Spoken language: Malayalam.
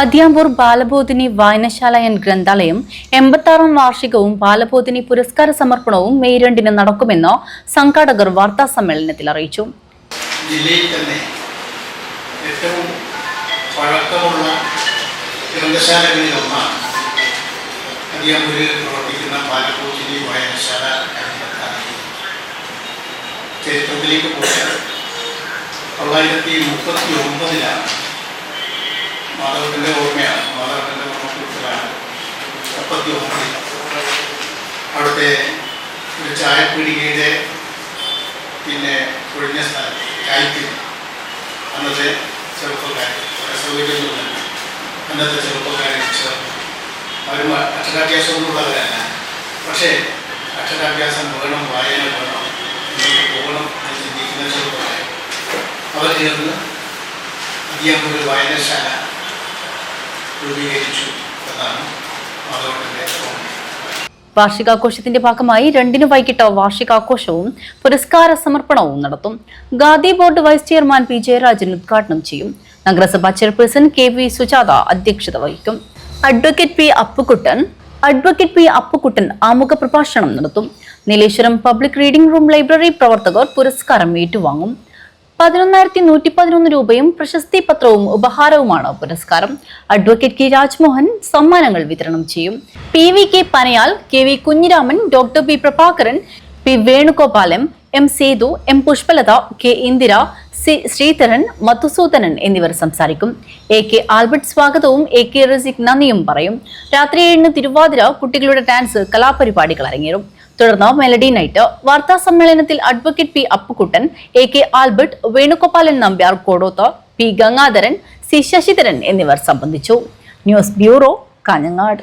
അതിയാമ്പൂർ ബാലബോധിനി വായനശാല ആൻഡ് ഗ്രന്ഥാലയം എൺപത്താറാം വാർഷികവും ബാലബോധിനി പുരസ്കാര സമർപ്പണവും മെയ് രണ്ടിന് നടക്കുമെന്ന് സംഘാടകർ വാർത്താ സമ്മേളനത്തിൽ അറിയിച്ചു ഏറ്റവും പ്രവർത്തിക്കുന്ന. ചരിത്രത്തിലേക്ക് പോയാൽ തൊള്ളായിരത്തി മുപ്പത്തി ഒമ്പതിലാണ് മാധവത്തിന്റെ ഓർമ്മയാണ്. മാധവത്തിന്റെ ഓർമ്മക്കുറിച്ചിലാണ് മുപ്പത്തി ഒമ്പതിൽ അവിടുത്തെ ഒരു ചായപ്പീടികയുടെ പിന്നെ ഒഴിഞ്ഞ സ്ഥലം കായ്ക്ക് അന്നത്തെ ചെറുപ്പക്കാർ സൗകര്യമൊന്നുമില്ല അന്നത്തെ ചെറുപ്പക്കാരെ ചേർന്നു. അവരും അക്ഷരാഭ്യാസമൊന്നുമുള്ളവരല്ല പക്ഷേ അക്ഷരാഭ്യാസം വേണം വായന വേണം മുന്നോട്ട് പോകണം എന്ന് ചിന്തിക്കുന്ന ചെറുപ്പക്കാരൻ. അവർ ചേർന്ന് ഒരു വായനശാല വാർഷികാഘോഷത്തിന്റെ ഭാഗമായി രണ്ടിന് വൈകിട്ട് വാർഷികാഘോഷവും പുരസ്കാര സമർപ്പണവും നടത്തും. Khadi board vice chairman P Jayarajan ഉദ്ഘാടനം ചെയ്യും. നഗരസഭാ ചെയർപേഴ്സൺ കെ വി സുജാത അധ്യക്ഷത വഹിക്കും. Advocate P Appukuttan advocate P Appukuttan ആമുഖ പ്രഭാഷണം നടത്തും. Nileshwaram public reading room library പ്രവർത്തകർ പുരസ്കാരം ഏറ്റുവാങ്ങും. പതിനൊന്നായിരത്തി നൂറ്റി പതിനൊന്ന് രൂപയും പ്രശസ്തി പത്രവും ഉപഹാരവുമാണ് പുരസ്കാരം. അഡ്വക്കേറ്റ് കെ രാജ്മോഹൻ സമ്മാനങ്ങൾ വിതരണം ചെയ്യും. P V K Panayal K V Kunhiraman doctor P Prabhakaran P Venugopalan M Sethu M Pushpalatha K Indira C Sreedharan Madhusudanan എന്നിവർ സംസാരിക്കും. എ കെ ആൽബർട്ട് സ്വാഗതവും എ കെ റസിക് നന്ദിയും പറയും. രാത്രി ഏഴിന് തിരുവാതിര കുട്ടികളുടെ ഡാൻസ് കലാപരിപാടികൾ അരങ്ങേറും. തുടർന്ന് മെലഡി നൈറ്റ് വാർത്താ സമ്മേളനത്തിൽ advocate P Appukuttan A K Albert Venugopalan Nambiar Kodoth P Gangadharan C Sasidharan എന്നിവർ സംബന്ധിച്ചു. News bureau Kanhangad.